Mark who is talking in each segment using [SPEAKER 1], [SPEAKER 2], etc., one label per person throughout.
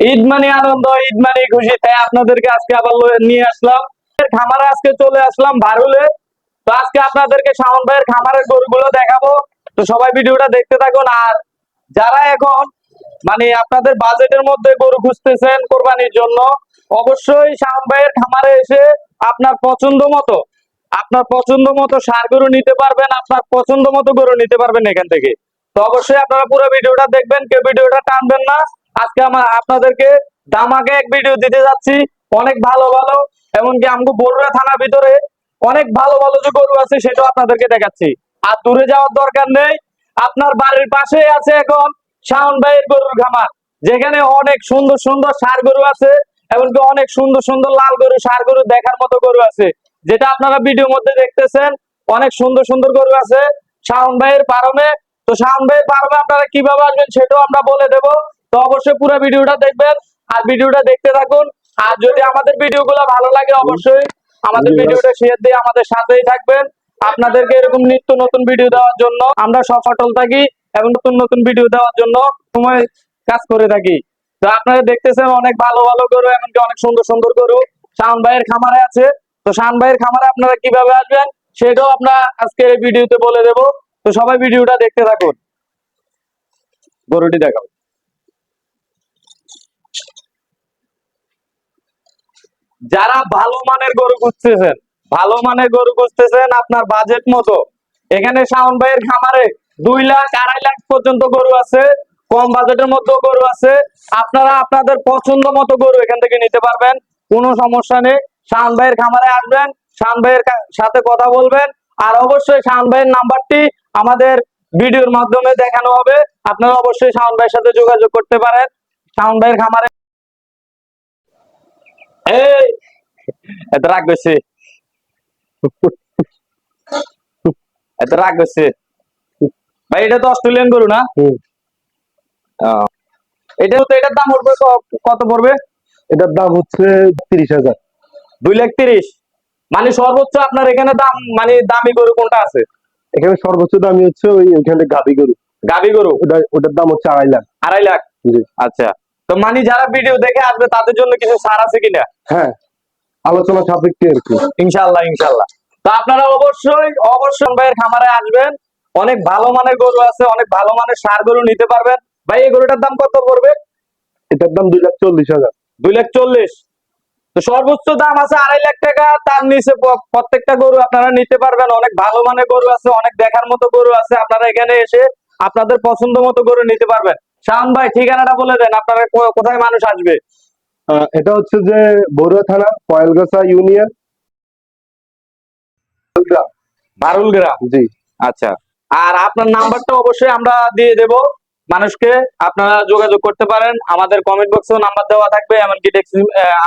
[SPEAKER 1] ঈদ মানে আনন্দ, ঈদ মানে খুশি। তাই আপনাদেরকে আজকে আবার নিয়ে আসলাম। খামারে আজকে চলে আসলাম ভারুলে তো আজকে আপনাদেরকে শাওন ভাইয়ের খামারের গরুগুলো দেখাবো। তো সবাই ভিডিওটা দেখতে থাকুন। আর যারা এখন মানে আপনাদের বাজেটের মধ্যে গরু খুঁজতেছেন কোরবানির জন্য, অবশ্যই শাওন ভাইয়ের খামারে এসে আপনার পছন্দ মতো, আপনার পছন্দ মতো সার গরু নিতে পারবেন, আপনার পছন্দ মতো গরু নিতে পারবেন এখান থেকে। তো অবশ্যই আপনারা পুরো ভিডিওটা দেখবেন, কেউ ভিডিওটা টানবেন না। আজকে আমার আপনাদেরকে দামাকে এক ভিডিও দিতে যাচ্ছি। অনেক ভালো ভালো, এমনকি আমগো বড়ুয়া থানার ভিতরে অনেক ভালো ভালো যে গরু আছে, সেটাও আপনাদেরকে দেখাচ্ছি। আর দূরে যাওয়ার দরকার নেই। আপনার বাড়ির পাশে আছে এখন শাওন ভাইয়ের গরুর খামার, যেখানে অনেক সুন্দর সুন্দর সার গরু আছে, এমনকি অনেক সুন্দর সুন্দর লাল গরু, সার গরু দেখার মতো গরু আছে। যেটা আপনারা ভিডিওর মধ্যে দেখতেছেন, অনেক সুন্দর সুন্দর গরু আছে শাওন ভাইয়ের পারমে তো শাওন ভাইয়ের পারমে আপনারা কীভাবে আসবেন, সেটাও আমরা বলে দেব। তো অবশ্যই পুরো ভিডিওটা দেখবেন। আর ভিডিওটা দেখতে থাকুন। আর যদি আমাদের ভিডিওগুলো ভালো লাগে অবশ্যই আমাদের ভিডিওটা শেয়ার দিয়ে আমাদের সাথেই থাকবেন। আপনাদেরকে এরকম নিত্য নতুন ভিডিও দেওয়ার জন্য আমরা সফল থাকি এবং নতুন নতুন ভিডিও দেওয়ার জন্য সময় কাজ করে থাকি। তো আপনারা দেখতেছেন অনেক ভালো ভালো গরু এমনকি অনেক সুন্দর সুন্দর গরু। শাওন ভাইয়ের খামারে আছে। তো শান ভাইয়ের খামারে আপনারা কীভাবে আসবেন সেটাও আমরা আজকের এই ভিডিওতে বলে দেব। তো সবাই ভিডিওটা দেখতে থাকুন। গরুটি দেখাও। যারা ভালো মানের গরু খুঁজতেছেন, ভালো মানের গরু খুঁজতেছেন আপনার বাজেট মতো। এখানে শাওন ভাইয়ের খামারে দুই লাখ, আড়াই লাখ পর্যন্ত গরু আছে, কম বাজেটের মধ্যেও গরু আছে। আপনারা আপনাদের পছন্দ মতো গরু এখান থেকে নিতে পারবেন, কোনো সমস্যা নেই। শাওন ভাইয়ের খামারে আসবেন, শাওন ভাইয়ের সাথে কথা বলবেন, আর অবশ্যই শাওন ভাইয়ের নাম্বারটি আমাদের ভিডিওর মাধ্যমে দেখানো হবে। আপনারা অবশ্যই শাওন ভাইয়ের সাথে যোগাযোগ করতে পারেন। শাওন ভাইয়ের খামারে এই এত রাগ বেশি এত রাগ বেশি ভাই এটা তো অস্ট্রেলিয়ান গরু না? এটা তো এটার দাম পড়বে কত পড়বে?
[SPEAKER 2] এটার দাম হচ্ছে তিরিশ হাজার।
[SPEAKER 1] দুই লাখ তিরিশ। মানে সর্বোচ্চ আপনার এখানে দাম মানে দামি গরু কোনটা আছে?
[SPEAKER 2] এখানে সর্বোচ্চ দামি হচ্ছে ওই ওইখানে গাবি গরু।
[SPEAKER 1] গাবি গরু?
[SPEAKER 2] ওটা ওটার দাম হচ্ছে আড়াই লাখ।
[SPEAKER 1] আড়াই লাখ? আচ্ছা। তো মানে যারা ভিডিও দেখে আসবে তাদের জন্য কিছু সার আছে কিনা?
[SPEAKER 2] হ্যাঁ আলোচনা সাপেক্ষে আর কি।
[SPEAKER 1] ইনশাল্লাহ ইনশাল্লাহ তো আপনারা অবশ্যই অবশ্যই ভাইয়ের খামারে আসবেন। অনেক ভালো মানের গরু আছে অনেক ভালো মানের সার গরু নিতে পারবেন। ভাই এই গরুটার দাম কত পড়বে?
[SPEAKER 2] এটার দাম দুই লাখ চল্লিশ হাজার।
[SPEAKER 1] দুই লাখ চল্লিশ। তো সর্বোচ্চ দাম আছে আড়াই লাখ টাকা তার নিচে প্রত্যেকটা গরু আপনারা নিতে পারবেন। অনেক ভালো মানের গরু আছে অনেক দেখার মতো গরু আছে। আপনারা এখানে এসে আপনাদের পছন্দ মতো গরু নিতে পারবেন। শাম ভাই ঠিকানাটা বলে দেন আপনারা কোথায় মানুষ আসবে?
[SPEAKER 2] এটা হচ্ছে যে বড়ুয়া থানা পয়েলগাছা ইউনিয়ন।
[SPEAKER 1] বারুল গ্রাম
[SPEAKER 2] জি।
[SPEAKER 1] আচ্ছা। আর আপনার নাম্বারটা অবশ্যই আমরা দিয়ে দেব। মানুষকে আপনারা যোগাযোগ করতে পারেন। আমাদের কমেন্ট বক্সেও নাম্বার দেওয়া থাকবে এমনকি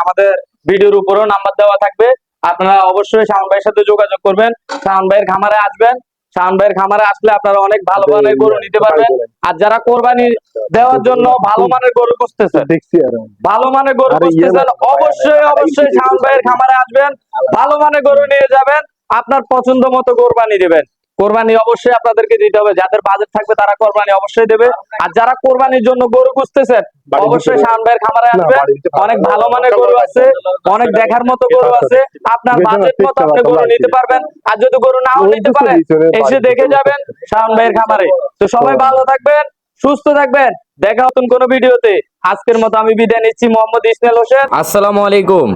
[SPEAKER 1] আমাদের ভিডিওর উপরেও নাম্বার দেওয়া থাকবে। আপনারা অবশ্যই শাওন ভাইয়ের সাথে যোগাযোগ করবেন। শাওন ভাইয়ের খামারে আসবেন। শাওন ভাইয়ের খামারে আসলে আপনারা অনেক ভালো মানের গরু নিতে পারবেন। আর যারা কোরবানি দেওয়ার জন্য ভালো মানের গরু খুঁজতেছেন ভালো মানের গরু
[SPEAKER 2] ইয়ে
[SPEAKER 1] খুঁজতেছেন অবশ্যই অবশ্যই শাহান ভাইয়ের খামারে আসবেন ভালো মানের গরু নিয়ে যাবেন আপনার পছন্দ মতো কোরবানি দেবেন। কোরবানি অবশ্যই আপনাদেরকে দিতে হবে। যাদের বাজেট থাকবে তারা কোরবানি অবশ্যই দেবে। আর যারা কোরবানির জন্য গরু খুঁজতেছেন অবশ্যই শাওন ভাইয়ের খামারে
[SPEAKER 2] না,
[SPEAKER 1] আসবেন। অনেক ভালো মানের গরু আছে অনেক দেখার মতো গরু আছে। আপনার বাজেট মতো আপনি গরু নিতে পারবেন। আর যদি গরু নাও নিতে পারেন এসে দেখে যাবেন শাওন ভাইয়ের খামারে। তো সবাই ভালো থাকবেন সুস্থ থাকবেন। দেখা নতুন কোনো ভিডিওতে। আজকের মতো আমি বিদায় নিচ্ছি মোহাম্মদ ইসমাইল হোসেন। আসসালামু আলাইকুম।